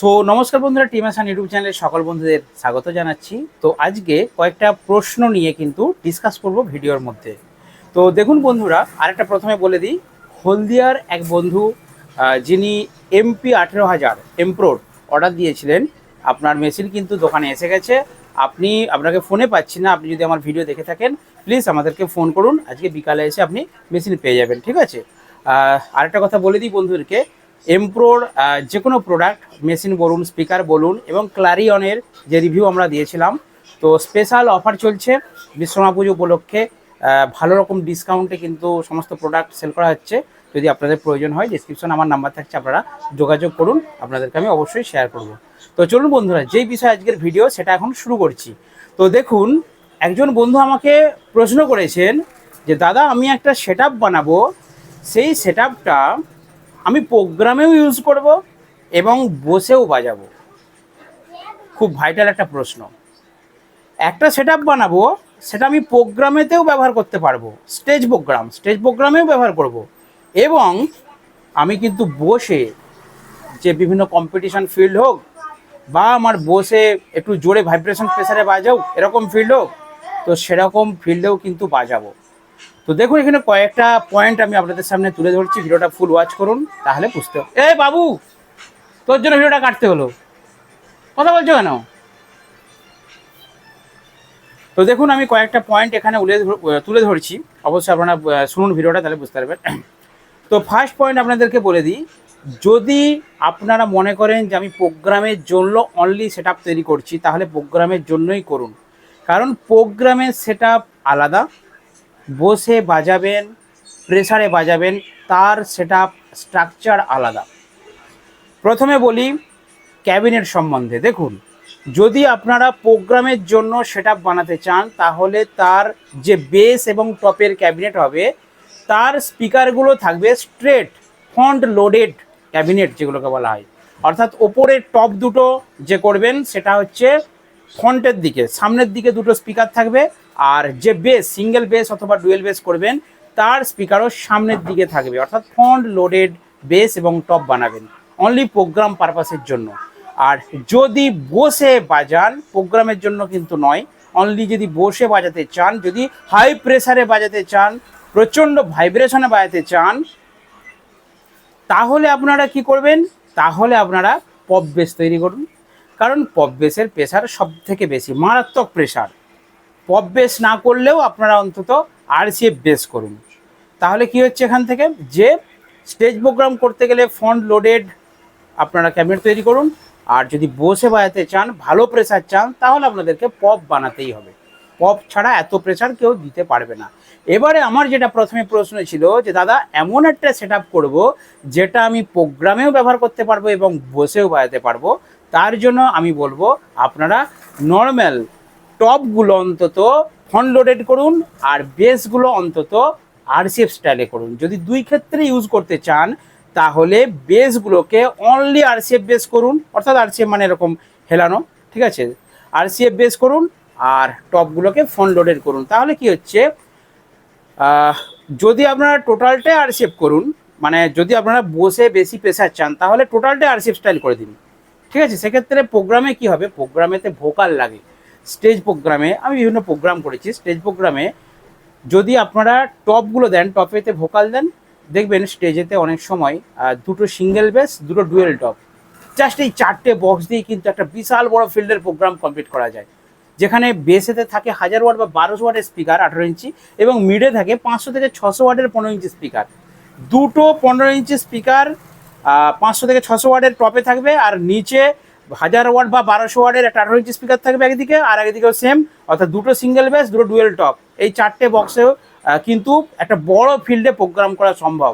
So নমস্কার বন্ধুরা team আসান YouTube চ্যানেলে সকল বন্ধুদের স্বাগত জানাচ্ছি। তো আজকে কয়েকটা প্রশ্ন নিয়ে কিন্তু ডিসকাস করব ভিডিওর মধ্যে। তো দেখুন বন্ধুরা, আরেকটা প্রথমে বলে দিই, হলদিয়ার এক বন্ধু যিনি এমপি আঠেরো হাজার এমপ্রোড অর্ডার দিয়েছিলেন, আপনার মেশিন কিন্তু দোকানে এসে গেছে। আপনি, আপনাকে ফোনে পাচ্ছি না, আপনি যদি আমার ভিডিও দেখে থাকেন প্লিজ আমাদেরকে ফোন করুন। আজকে বিকালে এসে আপনি মেশিন পেয়ে যাবেন, ঠিক আছে? আরেকটা কথা বলে দিই বন্ধুদেরকে এমপ্রোর যে কোনো প্রোডাক্ট মেশিন বলুন স্পিকার বলুন এবং ক্লারিয়নের যে রিভিউ আমরা দিয়েছিলাম, তো স্পেশাল অফার চলছে বিশ্বকর্মা পুজো উপলক্ষে। ভালো রকম ডিসকাউন্টে কিন্তু সমস্ত প্রোডাক্ট সেল করা হচ্ছে। যদি আপনাদের প্রয়োজন হয় ডিসক্রিপশন আমার নাম্বার থাকছে, আপনারা যোগাযোগ করুন, আপনাদেরকে আমি অবশ্যই শেয়ার করব। তো চলুন বন্ধুরা, যেই বিষয়ে আজকের ভিডিও সেটা এখন শুরু করছি। তো দেখুন, একজন বন্ধু আমাকে প্রশ্ন করেছেন যে, দাদা, আমি একটা সেট বানাবো। সেই সেট আমি প্রোগ্রামেও ইউজ করব এবং বসেও বাজাবো। খুব ভাইটাল একটা প্রশ্ন। একটা সেট বানাবো, সেটা আমি প্রোগ্রামেতেও ব্যবহার করতে পারব। স্টেজ প্রোগ্রাম স্টেজ প্রোগ্রামেও ব্যবহার করব। এবং আমি কিন্তু বসে যে বিভিন্ন কম্পিটিশন ফিল্ড হোক বা আমার বসে একটু জোরে ভাইব্রেশন প্রেসারে বাজাও, এরকম ফিল্ড হোক, তো সেরকম ফিল্ডেও কিন্তু বাজাবো। তো দেখুন, এখানে কয়েকটা পয়েন্ট আমি আপনাদের সামনে তুলে ধরছি। ভিডিওটা ফুল ওয়াচ করুন, তাহলে বুঝতে হবে এই বাবু, তোর জন্য ভিডিওটা কাটতে হলো। কথা বলছো কেন? তো দেখুন, আমি কয়েকটা পয়েন্ট এখানে উলে তুলে ধরছি। অবশ্যই আপনারা শুনুন ভিডিওটা, তাহলে বুঝতে পারবেন। তো ফার্স্ট পয়েন্ট আপনাদেরকে বলে দিই, যদি আপনারা মনে করেন যে আমি প্রোগ্রামের জন্য অনলি সেট তৈরি করছি, তাহলে প্রোগ্রামের জন্যই করুন। কারণ প্রোগ্রামের সেট আলাদা বসে বাজাবেন প্রেসারে বাজাবেন, তার সেট স্ট্রাকচার আলাদা। প্রথমে বলি ক্যাবিনেট সম্বন্ধে। দেখুন, যদি আপনারা প্রোগ্রামের জন্য সেট বানাতে চান, তাহলে তার যে বেস এবং টপের ক্যাবিনেট হবে, তার স্পিকারগুলো থাকবে স্ট্রেট ফন্ট লোডেড ক্যাবিনেট যেগুলোকে বলা হয়। অর্থাৎ ওপরের টপ দুটো যে করবেন, সেটা হচ্ছে ফ্রন্টের দিকে। সামনের দিকে দুটো স্পিকার থাকবে আর যে বেস সিঙ্গেল বেস অথবা ডুয়েল বেস করবেন, তার স্পিকারও সামনের দিকে থাকবে। অর্থাৎ ফ্রন্ট লোডেড বেস এবং টপ বানাবেন। অনলি প্রোগ্রাম পারপাসের জন্য। আর যদি বসে বাজান প্রোগ্রামের জন্য কিন্তু নয়। অনলি যদি বসে বাজাতে চান, যদি হাই প্রেসারে বাজাতে চান, প্রচণ্ড ভাইব্রেশনে বাজাতে চান, তাহলে আপনারা কি করবেন? তাহলে আপনারা পপ বেস তৈরি করুন। কারণ পপ বেসের প্রেশার সব থেকে বেশি, মারাত্মক প্রেশার পপ বেস না করলেও আপনারা অন্তত আরসিএফ বেস করুন। তাহলে কি হচ্ছে এখান থেকে? যে স্টেজ প্রোগ্রাম করতে গেলে ফন্ট লোডেড আপনারা ক্যাবিনেট তৈরি করুন। আর যদি বসে বাজাতে চান, ভালো প্রেশার চান, তাহলে আপনাদেরকে পপ বানাতেই হবে। পপ ছাড়া এত প্রেশার কেউ দিতে পারবে না। এবারে আমার যেটা প্রথমে প্রশ্ন ছিল যে, দাদা, এমন একটা সেট আপ করব যেটা আমি প্রোগ্রামেও ব্যবহার করতে পারব এবং বসেও বাজাতে পারব। তার জন্য আমি বলব, আপনারা নর্মাল টপগুলো অন্তত ফ্রন্ট লোডেড করুন আর বেসগুলো অন্তত আরসিএফ স্টাইলে করুন। যদি দুই ক্ষেত্রে ইউজ করতে চান, তাহলে বেসগুলোকে অনলি আরসিএফ বেস করুন। অর্থাৎ আরসিএফ মানে এরকম হেলানো, ঠিক আছে? আরসিএফ বেস করুন আর টপগুলোকে ফ্রন্ট লোডেড করুন। তাহলে কি হচ্ছে? যদি আপনারা টোটালটাই আরসিএফ করুন মানে যদি আপনারা বসে বেশি প্রেশার চান, তাহলে টোটালটাই আরসিএফ স্টাইল করে দিন। ঠিক আছে? সেক্ষেত্রে প্রোগ্রামে কি হবে? প্রোগ্রামেতে ভোকাল লাগে। স্টেজ প্রোগ্রামে, আমি বিভিন্ন প্রোগ্রাম করেছি। স্টেজ প্রোগ্রামে যদি আপনারা টপগুলো দেন টপেতে ভোকাল দেন, দেখবেন স্টেজেতে অনেক সময় দুটো সিঙ্গেল বেস, দুটো ডুয়েল টপ। জাস্ট এই চারটে বক্স দিয়ে কিন্তু একটা বিশাল বড় ফিল্ডের প্রোগ্রাম কমপ্লিট করা যায়। যেখানে বেসেতে থাকে হাজার ওয়াট বা বারোশো ওয়াটের স্পিকার আঠারো ইঞ্চি, এবং মিডে থাকে পাঁচশো থেকে ছশো ওয়াটের পনেরো ইঞ্চি স্পিকার দুটো পনেরো ইঞ্চি স্পিকার পাঁচশো থেকে ছশো ওয়াটের টপে থাকবে, আর নিচে হাজার ওয়াট বা বারোশো ওয়াটের একটা আঠারো ইঞ্চি স্পিকার থাকবে একদিকে, আর একদিকেও সেম অর্থাৎ দুটো সিঙ্গেল বেস দুটো ডুয়েল টপ এই চারটে বক্সেও কিন্তু একটা বড় ফিল্ডে প্রোগ্রাম করা সম্ভব।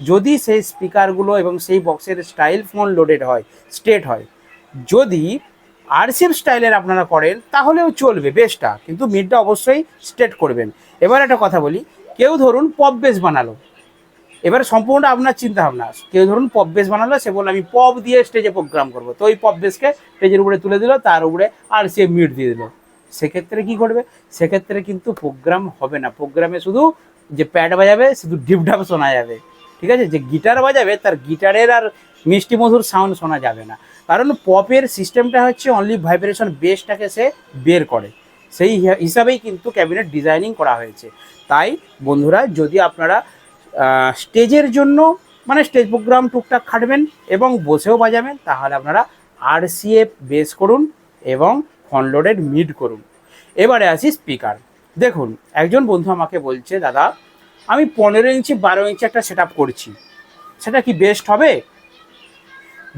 যদি সেই স্পিকারগুলো এবং সেই বক্সের স্টাইল ফোন লোডেড হয় স্টেট হয়। যদি আরসিএফ স্টাইলের আপনারা করেন, তাহলেও চলবে বেসটা কিন্তু মিডটা অবশ্যই স্টেট করবেন। এবার একটা কথা বলি, কেউ ধরুন পপ বেস বানালো। এবার সম্পূর্ণ আপনার চিন্তা ভাবনা কেউ ধরুন পপ বেস বানালো, সে বলল, আমি পপ দিয়ে স্টেজে প্রোগ্রাম করব। তো ওই পপ বেসকে স্টেজের উপরে তুলে দিল, তার উপরে আর সে মিট দিয়ে দিল। সেক্ষেত্রে কি করবে সেক্ষেত্রে কিন্তু প্রোগ্রাম হবে না। প্রোগ্রামে শুধু যে প্যাড বাজাবে, শুধু ডিপডাপ শোনা যাবে। ঠিক আছে? যে গিটার বাজাবে, তার গিটারের আর মিষ্টি মধুর সাউন্ড শোনা যাবে না। কারণ পপের সিস্টেমটা হচ্ছে অনলি ভাইব্রেশন বেসটাকে সে বের করে। সেই হিসাবেই কিন্তু ক্যাবিনেট ডিজাইনিং করা হয়েছে। তাই বন্ধুরা, যদি আপনারা স্টেজের জন্য মানে স্টেজ প্রোগ্রাম টুকটাক খাটবেন এবং বসেও বাজাবেন, তাহলে আপনারা আরসিএফ বেস করুন এবং ফনলোডেড মিড করুন। এবারে আসি স্পিকার দেখুন, একজন বন্ধু আমাকে বলছে, দাদা, আমি পনেরো ইঞ্চি, বারো ইঞ্চি একটা সেট করছি। সেটা কি বেস্ট হবে?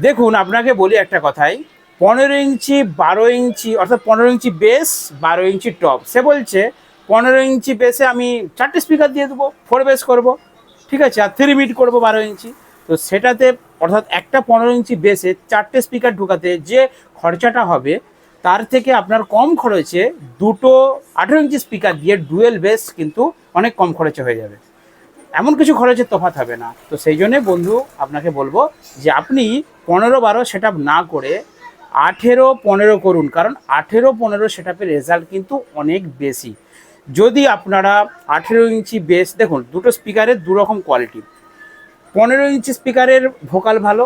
দেখুন, আপনাকে বলি একটা কথাই, পনেরো ইঞ্চি, বারো ইঞ্চি, অর্থাৎ পনেরো ইঞ্চি বেস বারো ইঞ্চি টপ সে বলছে, পনেরো ইঞ্চি বেসে আমি চারটে স্পিকার দিয়ে দেবো ফোর বেস করব। ঠিক আছে, আর থ্রি মিট করব বারো ইঞ্চি। তো সেটাতে অর্থাৎ একটা পনেরো ইঞ্চি বেসে চারটে স্পিকার ঢোকাতে যে খরচাটা হবে, তার থেকে আপনার কম খরচে দুটো আঠেরো ইঞ্চি স্পিকার দিয়ে ডুয়েল বেস কিন্তু অনেক কম খরচে হয়ে যাবে। এমন কিছু খরচের তফাৎ হবে না। তো সেই জন্যে বন্ধু, আপনাকে বলব যে আপনি পনেরো বারো সেট না করে আঠেরো পনেরো করুন, কারণ আঠেরো পনেরো সেট রেজাল্ট কিন্তু অনেক বেশি। যদি আপনারা আঠেরো ইঞ্চি বেস, দেখুন, দুটো স্পিকারের দু রকম কোয়ালিটি পনেরো ইঞ্চি স্পিকারের ভোকাল ভালো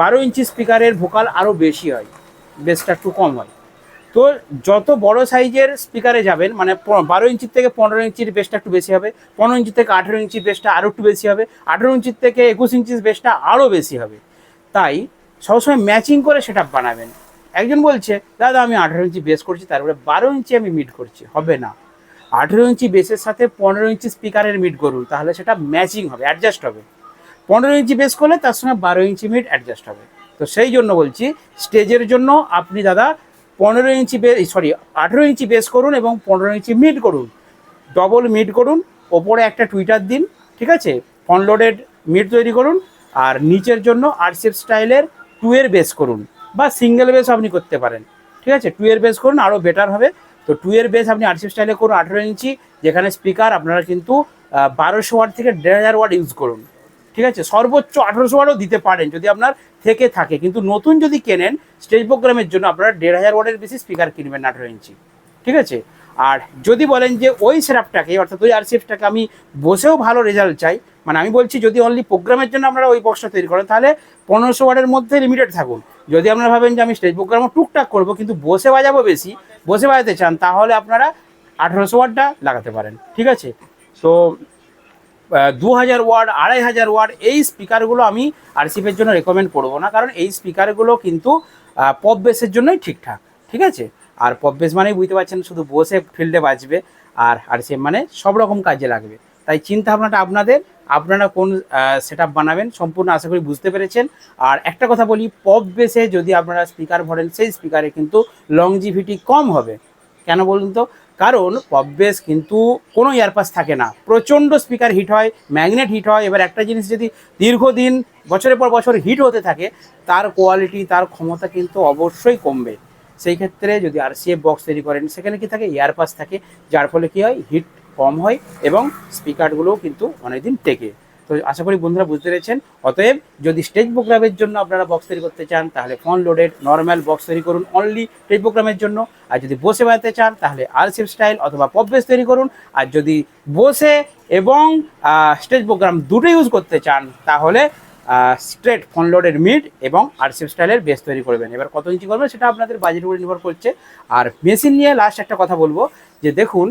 বারো ইঞ্চি স্পিকারের ভোকাল আরও বেশি হয়, বেসটা একটু কম হয়। তো যত বড় সাইজের স্পিকারে যাবেন মানে বারো ইঞ্চির থেকে পনেরো ইঞ্চির বেসটা একটু বেশি হবে, পনেরো ইঞ্চি থেকে আঠেরো ইঞ্চির বেসটা আরও একটু বেশি হবে, আঠেরো ইঞ্চির থেকে একুশ ইঞ্চির বেসটা আরও বেশি হবে। তাই সবসময় ম্যাচিং করে সেটা বানাবেন। একজন বলছে, দাদা, আমি আঠেরো ইঞ্চি বেস করছি, তারপরে বারো ইঞ্চি আমি মিট করছি। হবে না। আঠেরো ইঞ্চি বেসের সাথে পনেরো ইঞ্চি স্পিকারের মিট করুন, তাহলে সেটা ম্যাচিং হবে অ্যাডজাস্ট হবে। পনেরো ইঞ্চি বেস করলে তার সঙ্গে বারো ইঞ্চি মিড অ্যাডজাস্ট হবে। তো সেই জন্য বলছি স্টেজের জন্য আপনি দাদা পনেরো ইঞ্চি বে সরি আঠেরো ইঞ্চি বেস করুন এবং পনেরো ইঞ্চি মিট করুন। ডবল মিড করুন, ওপরে একটা টুইটার দিন, ঠিক আছে? ফনলোডেড মিট তৈরি করুন, আর নিচের জন্য আরসিএফ স্টাইলের টু এর বেস করুন। বা সিঙ্গেল বেস আপনি করতে পারেন। ঠিক আছে? টু বেস করুন আরও বেটার হবে। তো টু এর বেস আপনি আরসিএফ স্টাইলে করুন, আঠেরো ইঞ্চি, যেখানে স্পিকার আপনারা কিন্তু বারোশো ওয়াট থেকে দেড় হাজার ওয়াট ইউজ করুন। ঠিক আছে? সর্বোচ্চ আঠেরোশো ওয়াটও দিতে পারেন, যদি আপনার থেকে থাকে। কিন্তু নতুন যদি কেনেন স্টেজ প্রোগ্রামের জন্য আপনারা দেড় হাজার ওয়াটের বেশি স্পিকার কিনবেন আঠেরো ইঞ্চি। ঠিক আছে? আর যদি বলেন যে ওই সেরাপটাকে অর্থাৎ ওই আরসিএফটাকে আমি বসেও ভালো রেজাল্ট চাই মানে আমি বলছি যদি অনলি প্রোগ্রামের জন্য আপনারা ওই বক্সটা তৈরি করেন, তাহলে পনেরোশো ওয়ার্ডের মধ্যে লিমিটেড থাকুন। যদি আপনারা ভাবেন যে আমি স্টেজ প্রোগ্রামও টুকটাক করব, কিন্তু বসে বাজাবো বেশি, বসে বাজাতে চান, তাহলে আপনারা আঠেরোশো ওয়ার্ডটা লাগাতে পারেন, ঠিক আছে? তো দু হাজার ওয়ার্ড আড়াই হাজার ওয়ার্ড এই স্পিকারগুলো আমি আরসিপের জন্য রেকমেন্ড করব না, কারণ এই স্পিকারগুলো কিন্তু পপ বেসের জন্যই ঠিকঠাক, ঠিক আছে? আর পপ বেস মানেই বুঝতে পারছেন, শুধু বসে ফিল্ডে বাজবে, আর আরসিএম মানে সব রকম কাজে লাগবে। তাই চিন্তা ভাবনাটা আপনাদের, আপনারা কোন সেট বানাবেন সম্পূর্ণ আশা করি বুঝতে পেরেছেন। আর একটা কথা বলি পপ বেসে যদি আপনারা স্পিকার ভরেন, সেই স্পিকারে কিন্তু লংজিভিটি কম হবে। কেন বলুন তো? কারণ পপ বেস কিন্তু কোনো ইয়ারপাস থাকে না। প্রচণ্ড স্পিকার হিট হয় ম্যাগনেট হিট হয়। এবার একটা জিনিস যদি দীর্ঘদিন, বছরের পর বছর হিট হতে থাকে, তার কোয়ালিটি তার ক্ষমতা কিন্তু অবশ্যই কমবে। সেই ক্ষেত্রে যদি আর বক্স তৈরি করেন, সেখানে কি থাকে? ইয়ারপাস থাকে। যার ফলে কি হয়? হিট কম হয় এবং স্পিকারগুলোও কিন্তু অনেকদিন টেকে। তো আশা করি বন্ধুরা বুঝতে পেরেছেন। অতএব যদি স্টেজ প্রোগ্রামের জন্য আপনারা বক্স তৈরি করতে চান, তাহলে ফোন লোডেড নর্মাল বক্স তৈরি করুন অনলি স্টেজ প্রোগ্রামের জন্য। আর যদি বসে বাজাতে চান, তাহলে আরসিএফ স্টাইল অথবা পপ বেস তৈরি করুন। আর যদি বসে এবং স্টেজ প্রোগ্রাম দুটো ইউজ করতে চান, তাহলে স্ট্রেট ফোন লোডের মিড এবং আরসিএফ স্টাইলের বেস তৈরি করবেন। এবার কত ইঞ্চি করবেন সেটা আপনাদের বাজেটের উপরে নির্ভর করছে। আর মেশিন নিয়ে লাস্ট একটা কথা বলব। যে দেখুন,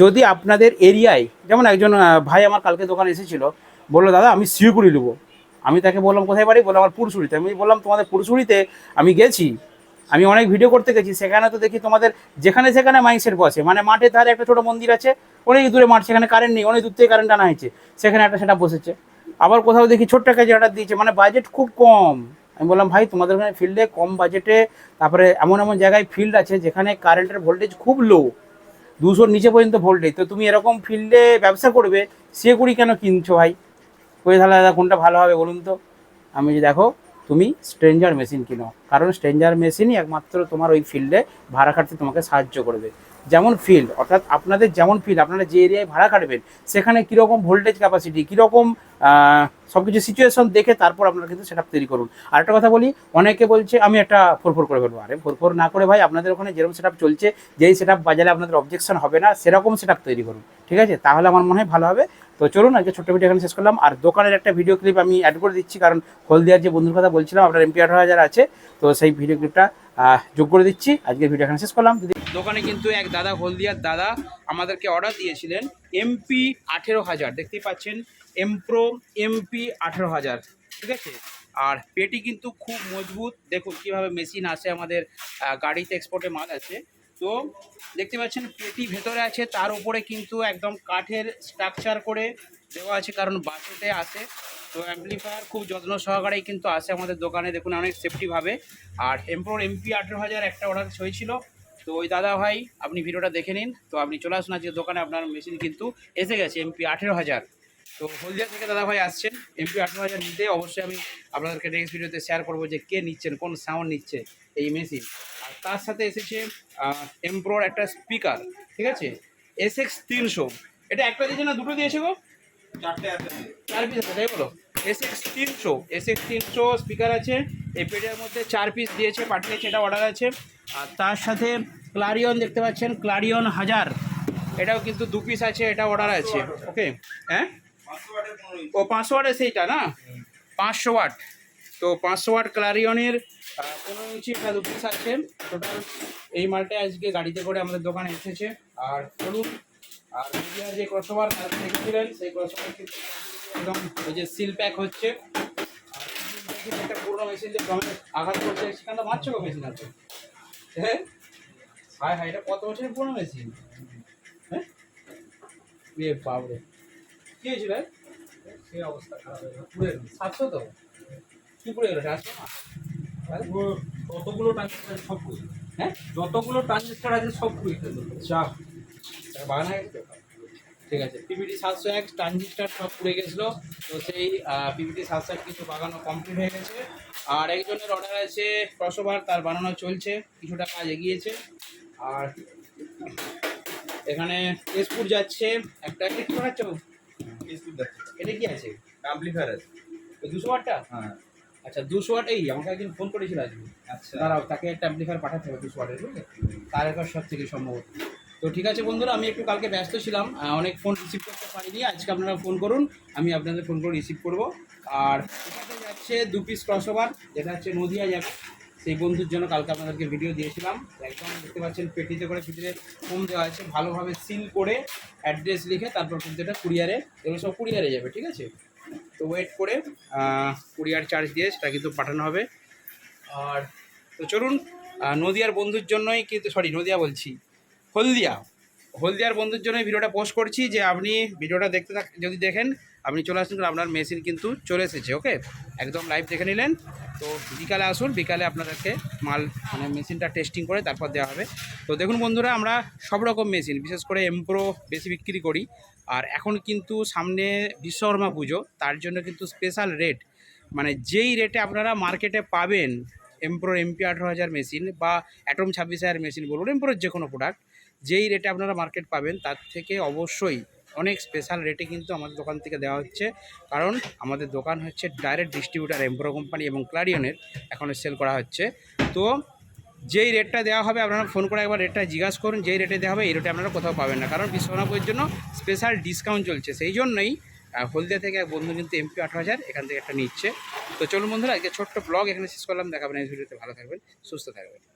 যদি আপনাদের এরিয়ায়, যেমন একজন ভাই আমার কালকে দোকানে এসেছিল, বলল, দাদা, আমি শিউকুড়ি নেব। আমি তাকে বললাম, কোথায় বাড়ি? বললাম আমার পুরসুড়িতে আমি বললাম, তোমাদের পুরসুড়িতে আমি গেছি। আমি অনেক ভিডিও করতে গেছি। সেখানে তো দেখি তোমাদের, যেখানে সেখানে মাইন্ডসেট বসে। মানে মাঠের ধারে একটা ছোটো মন্দির আছে, অনেক দূরে মাঠ, সেখানে কারেন্ট নেই, অনেক দূর থেকে কারেন্ট আনা হয়েছে। সেখানে একটা সেটা বসেছে। আবার কোথাও দেখি ছোট্ট একটা অর্ডার দিয়েছে মানে বাজেট খুব কম। আমি বললাম, ভাই, তোমাদের ওখানে ফিল্ডে কম বাজেটে তারপরে এমন এমন জায়গায় ফিল্ড আছে, যেখানে কারেন্টের ভোল্টেজ খুব লো দুশোর নিচে পর্যন্ত ভোল্টেজ। তো তুমি এরকম ফিল্ডে ব্যবসা করবে, সে করি কেন কিনছো ভাই? ওই তাহলে দাদা, কোনটা ভালো হবে বলুন তো? আমি যে দেখো, তুমি স্ট্রেঞ্জার মেশিন কিনো। কারণ স্ট্রেঞ্জার মেশিনই একমাত্র তোমার ওই ফিল্ডে ভাড়া খাটতে তোমাকে সাহায্য করবে। যেমন ফিল্ড অর্থাৎ আপনাদের যেমন ফিল্ড আপনারা যে এরিয়ায় ভাড়া খাটবেন, সেখানে কীরকম ভোল্টেজ ক্যাপাসিটি কীরকম সব কিছু সিচুয়েশন দেখে তারপর আপনারা কিন্তু সেটা তৈরি করুন। আর একটা কথা বলি, অনেকে বলছে, আমি একটা ফোর ফোর করে ফেলব। আরে ফোর ফোর না করে ভাই, আপনাদের ওখানে যেরকম সেট চলছে, যেই সেট বাজারে আপনাদের অবজেকশন হবে না, সেরকম সেট তৈরি করুন, ঠিক আছে? তাহলে আমার মনে হয় ভালো হবে। তো চলুন, আজকে ছোট্ট ভিডিও এখানে শেষ করলাম। আর দোকানের একটা ভিডিও ক্লিপ আমি অ্যাড করে দিচ্ছি, কারণ হলদিয়ার যে বন্ধুর কথা বলছিলাম, আপনার এমপি আঠারো হাজার আছে, তো সেই ভিডিও ক্লিপটা যোগ করে দিচ্ছি। আজকে ভিডিও এখানে শেষ করলাম। দোকানে কিন্তু এক দাদা, হলদিয়ার দাদা আমাদেরকে অর্ডার দিয়েছিলেন এমপি আঠেরো হাজার, দেখতেই পাচ্ছেন? এমপ্রো এমপি আঠেরো হাজার, ঠিক আছে? আর পেটি কিন্তু খুব মজবুত। দেখুন কীভাবে মেশিন আসে আমাদের গাড়িতে এক্সপোর্টে মাল আছে তো দেখতে পাচ্ছেন পেটি ভেতরে আছে, তার উপরে কিন্তু একদম কাঠের স্ট্রাকচার করে দেওয়া আছে, কারণ বাসেতে আসে। তো অ্যাম্পলিফায়ার খুব যত্ন সহকারেই কিন্তু আসে আমাদের দোকানে, দেখুন অনেক সেফটিভাবে আর এমপ্রোর এমপি আঠেরো হাজার একটা অর্ডার হয়েছিল। তো ওই দাদা ভাই, আপনি ভিডিওটা দেখে নিন। তো আপনি চলে আসুন আজকে দোকানে, আপনার মেশিন কিন্তু এসে গেছে এমপি আঠেরো হাজার। তো হলদিয়া থেকে দাদা ভাই আসছেন। এমপি আঠেরো হাজার নিতে অবশ্যই আমি আপনাদেরকে নেক্সট ভিডিওতে শেয়ার করব যে কে নিচ্ছেন কোন সাউন্ড নিচ্ছে এই মেশিন আর তার সাথে এসেছে এমপ্রোর একটা স্পিকার ঠিক আছে? এস এক্স তিনশো। এটা একটা দিয়েছে না দুটো দিয়েছে গো? চার পিস আছে তাই বলো? এস এক্স তিনশো এস এক্স তিনশো স্পিকার আছে। এই পেটের মধ্যে চার পিস দিয়েছে পাঠিয়েছে এটা অর্ডার আছে। আর তার সাথে ক্লারিয়ন দেখতে পাচ্ছেন ক্লারিয়ন হাজার। এটাও কিন্তু দু পিস আছে এটা অর্ডার আছে ওকে হ্যাঁ? ও পাঁচশো ওয়াটের সেইটা না? পাঁচশো ওয়াট তো পাঁচশো ওয়াট ক্লারিয়নের পনেরো ইঞ্চি এটা দু আছে। টোটাল এই মালটা আজকে গাড়িতে করে আমাদের দোকানে এসেছে। আর বলুন, আর মিডিয়ার যে ক্রসওভার তার দেখেছিলেন, সেই ক্রসওভার একদম ওই যে সিল প্যাক হচ্ছে। একটা পুরোনো মেশিন যে আঘাত করছে, সেখানে তো মেশিন আছে। হ্যাঁ? হায় এটা কত বছরের পুরোনো মেশিন হ্যাঁ? বাবরে। কি হয়েছিল রে? সেই অবস্থা খারাপ হয়ে গেল। পুড়ে গেল। সাতশো তো? কি পুড়ে গেলো? সাতশো না কতগুলো ট্রানজিস্টার সব পুড়ে হ্যাঁ? যতগুলো ট্রানজিস্টার আছে সব পুড়ে ফেলল চা বাগান? ঠিক আছে পিপিটি সাতশো এক ট্রানজিস্টার সব পুড়ে গেছিল। তো সেই পিপিটি সাতশো এক কিছু বাগানো কমপ্লিট হয়ে গেছে। আর একজনের অর্ডার আছে ক্রসওভার তার বানানো চলছে কিছুটা কাজ এগিয়েছে। আর এখানে তেজপুর যাচ্ছে একটা কি বানাচ্ছ? এটা কি আছে? অ্যাম্পলিফায়ার আছে। দুশো ওয়াটটা? হ্যাঁ। আচ্ছা দুশো ওয়াট এই আমাকে একজন ফোন করেছিল আজকে। আচ্ছা। দাঁড়াও তাকে একটা অ্যাম্পলিফায়ার পাঠাতে হবে দুশো ওয়াটের বুঝলে? তার একবার সব থেকে সম্ভবত। তো ঠিক আছে বন্ধুরা আমি একটু কালকে ব্যস্ত ছিলাম। অনেক ফোন রিসিভ করতে পারিনি। আজকে আপনারা ফোন করুন আমি আপনাদের ফোন করে রিসিভ করব। আর এখানে যাচ্ছে দু পিস ক্রস ওভার যেটা হচ্ছে নদিয়া যাবে সেই বন্ধুর জন্য কালকে আপনাদেরকে ভিডিও দিয়েছিলাম। একদম দেখতে পাচ্ছেন, পেটিতে করে ভিতরে ফোম দেওয়া আছে। ভালোভাবে সিল করে অ্যাড্রেস লিখে তারপর কিন্তু এটা কুরিয়ারে এগুলো সব কুরিয়ারে যাবে, ঠিক আছে? তো ওয়েট করে কুরিয়ার চার্জ দিয়ে সেটা কিন্তু পাঠানো হবে। আর তো চলুন নদিয়ার বন্ধুর জন্যই কিন্তু সরি নদিয়া বলছি, হলদিয়া। হলদিয়ার বন্ধুর জন্য ভিডিওটা পোস্ট করছি যে আপনি ভিডিওটা দেখতে যদি দেখেন, আপনি চলে আসুন, আপনার মেশিন কিন্তু চলে এসেছে ওকে একদম লাইভ দেখে নিলেন। তো বিকালে আসুন, বিকালে আপনাদেরকে মাল মানে মেশিনটা টেস্টিং করে তারপর দেওয়া হবে। তো দেখুন বন্ধুরা, আমরা সব রকম মেশিন, বিশেষ করে এমপ্রো বেশি বিক্রি করি। আর এখন কিন্তু সামনে বিশ্বকর্মা পুজো, তার জন্য কিন্তু স্পেশাল রেট মানে যেই রেটে আপনারা মার্কেটে পাবেন এমপ্রোর এমপি আঠেরো হাজার মেশিন বা অ্যাটম ছাব্বিশ হাজার মেশিন বলুন এমপ্রোর যে কোনো প্রোডাক্ট যেই রেটে আপনারা মার্কেট পাবেন, তার থেকে অবশ্যই অনেক স্পেশাল রেটে কিন্তু আমাদের দোকান থেকে দেওয়া হচ্ছে। কারণ আমাদের দোকান হচ্ছে ডাইরেক্ট ডিস্ট্রিবিউটার এমপ্রো কোম্পানি এবং ক্লারিয়নের এখন সেল করা হচ্ছে। তো যেই রেটটা দেওয়া হবে, আপনারা ফোন করে একবার রেটটা জিজ্ঞাসা করুন, যেই রেটে দেওয়া হবে, এই রেটে আপনারা কোথাও পাবেন না। কারণ বিশ্বকর্মাপুজোর জন্য স্পেশাল ডিসকাউন্ট চলছে। সেই জন্যই হলদিয়া থেকে এক বন্ধু কিন্তু এমপি আঠারো হাজার এখান থেকে একটা নিচ্ছে। তো চলুন বন্ধুরা, আজকে ছোট্ট ব্লগ এখানে শেষ করলাম। দেখাবেন এই ভিডিওতে। ভালো থাকবেন, সুস্থ থাকবেন।